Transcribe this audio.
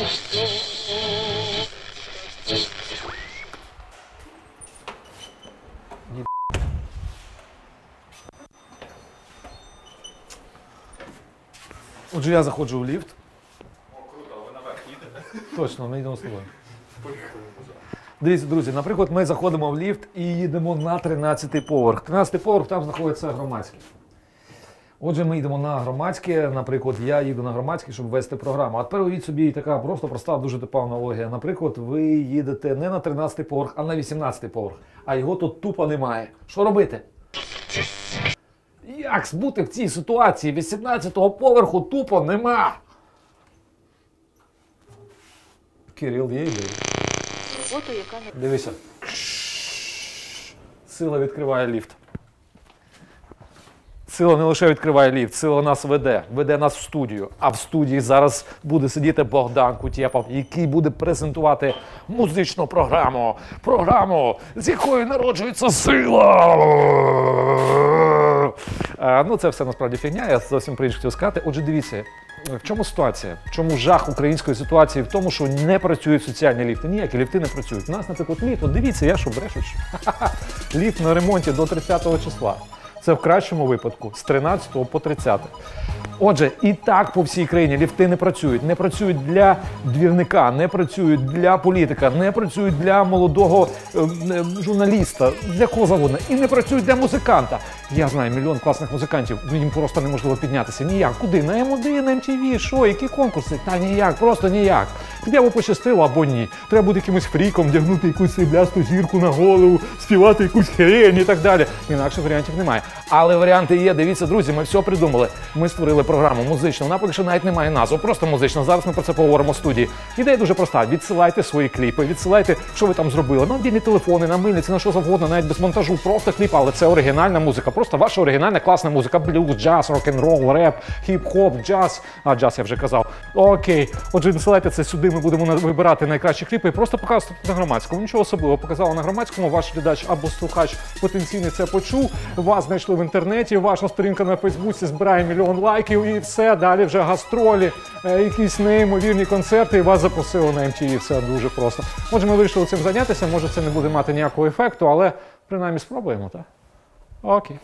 Отже, я заходжу в ліфт. О, круто, а ви наверх їдете? Точно, ми йдемо з тобою. Дивіться, друзі, наприклад, ми заходимо в ліфт і їдемо на 13-й поверх. 13-й поверх там знаходиться громадське. Отже, ми йдемо на громадське. Наприклад, я їду на громадське, щоб вести програму. А тепер уявіть собі така просто проста, дуже типа аналогія. Наприклад, ви їдете не на 13-й поверх, а на 18-й поверх. А його тут тупо немає. Що робити? Як бути в цій ситуації? 18-го поверху тупо нема. Кирил є ідея. Дивися. Сила відкриває ліфт. Сила не лише відкриває ліфт, сила нас веде, веде нас в студію. А в студії зараз буде сидіти Богдан Кутєпов, який буде презентувати музичну програму. Програму, з якої народжується сила. А, ну, це все насправді фігня. Я зовсім по хотів сказати. Отже, дивіться, в чому ситуація? В чому жах української ситуації? В тому, що не працюють соціальні ліфти. Ніякі ліфти не працюють. У нас, наприклад, ліфт, дивіться, я що брешу. Ліфт на ремонті до 30 числа. Це в кращому випадку з 13 по 30. Отже, і так по всій країні ліфти не працюють. Не працюють для двірника, не працюють для політика, не працюють для молодого е, е, журналіста, для кого завгодно. І не працюють для музиканта. Я знаю мільйон класних музикантів. Їм просто неможливо піднятися. Ніяк. Куди? На М1, на MTV, що, які конкурси? Та ніяк, просто ніяк. Або пощастило, або ні. Треба бути якимось фріком, вдягнути якусь сріблясту зірку на голову, співати якусь хрень і так далі. Інакше варіантів немає. Але варіанти є. Дивіться, друзі, ми все придумали. Ми створили програму музичну. Вона поки що навіть не має назви, просто музична. Зараз ми про це поговоримо в студії. Ідея дуже проста: відсилайте свої кліпи, відсилайте, що ви там зробили. На мобільні телефони, на мильниці, на що завгодно, навіть без монтажу, просто кліп, але це оригінальна музика. Просто ваша оригінальна класна музика. Блюз, джаз, рок-н-рол, реп, хіп-хоп, джаз. А джаз я вже казав. Окей. Отже, відсилайте це сюди. Ми будемо вибирати найкращі кліпи і просто показувати на громадському. Нічого особливого. Показали на громадському. Ваш глядач або слухач потенційний це почув. Вас знайшли в інтернеті. Ваша сторінка на Фейсбуці збирає мільйон лайків і все. Далі вже гастролі, е, якісь неймовірні концерти. І вас запросили на MTV. Все дуже просто. Отже, ми вирішили цим зайнятися. Може, це не буде мати ніякого ефекту, але принаймні спробуємо, так? Окей.